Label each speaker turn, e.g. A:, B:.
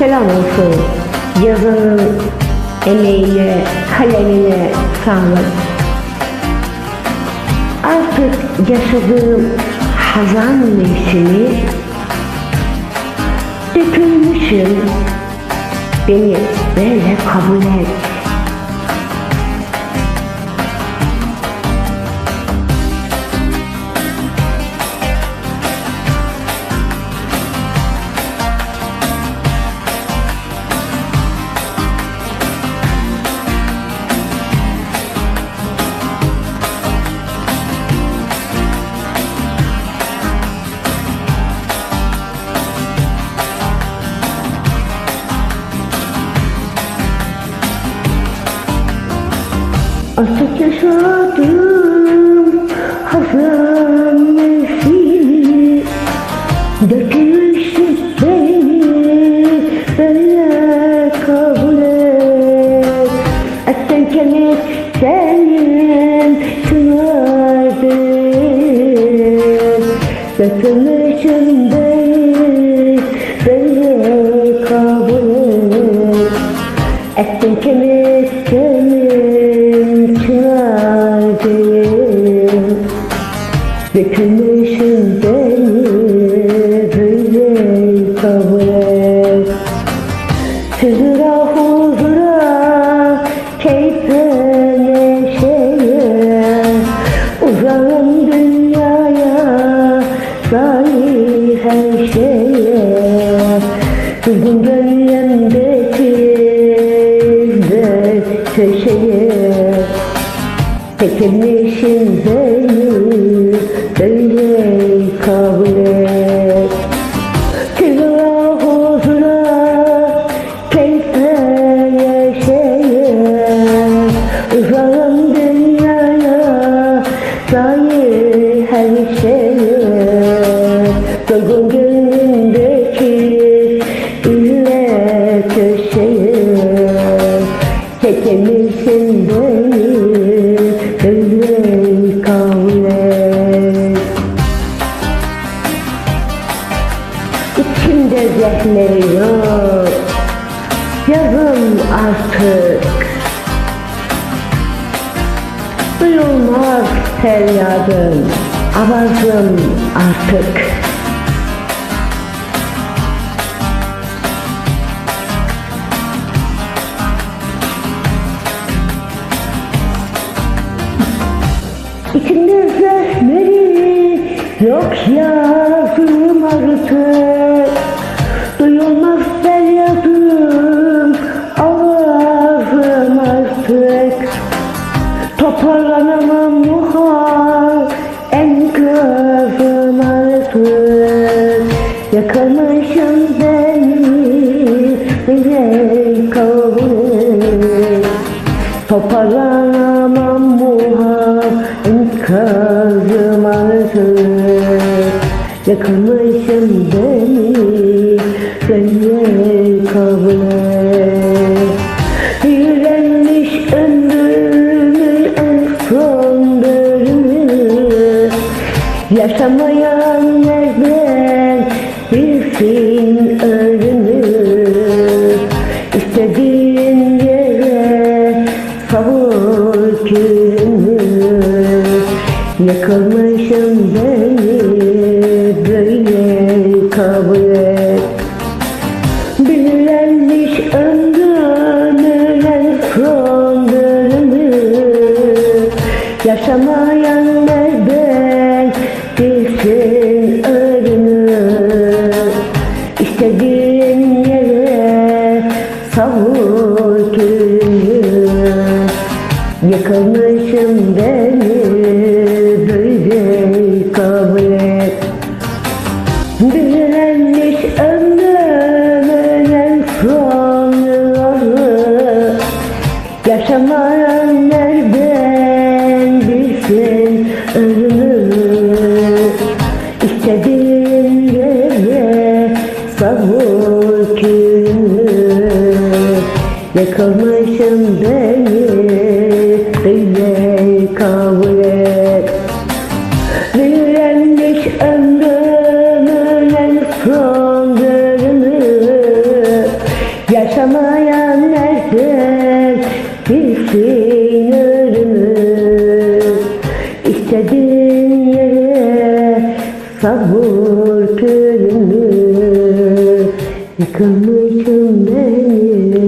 A: selam olsun. Yazanın emeğine, kalemine sağlık. Artık yaşadığım hazan mevsimi dökülmüşüm. Beni böyle kabul et. Artık yaşadım hazan mevsimi Dökülmüştü beni böyle kabul et. Etten kemik senin çınardın Dökülmüşüm beni köşeye. Çekilmişim beni böyle kabul et Çekilmişsin beni İçimde zehirleri yok Yazım artık Duyulmaz feryadım Avazım artık yok yazım artık Duyulmaz feryadım avazım artık Toparlanamam muhal enkazım artık Yakalamışım beni kabul et. Toparlanamam Yakalamışım beni bile kabul et. Yürenmiş ömrümün en son bölümü. Yaşamayan nereden bilsin ölümü? İstediğin yere savur külünü Yakılmışım beni Yaşamayan nereden bilsin ölümü? İstediğin yere savur külünü Yıkılmışım beni Yere savur külünü Yakılmışım beni sabır külünü Yıkamışım ben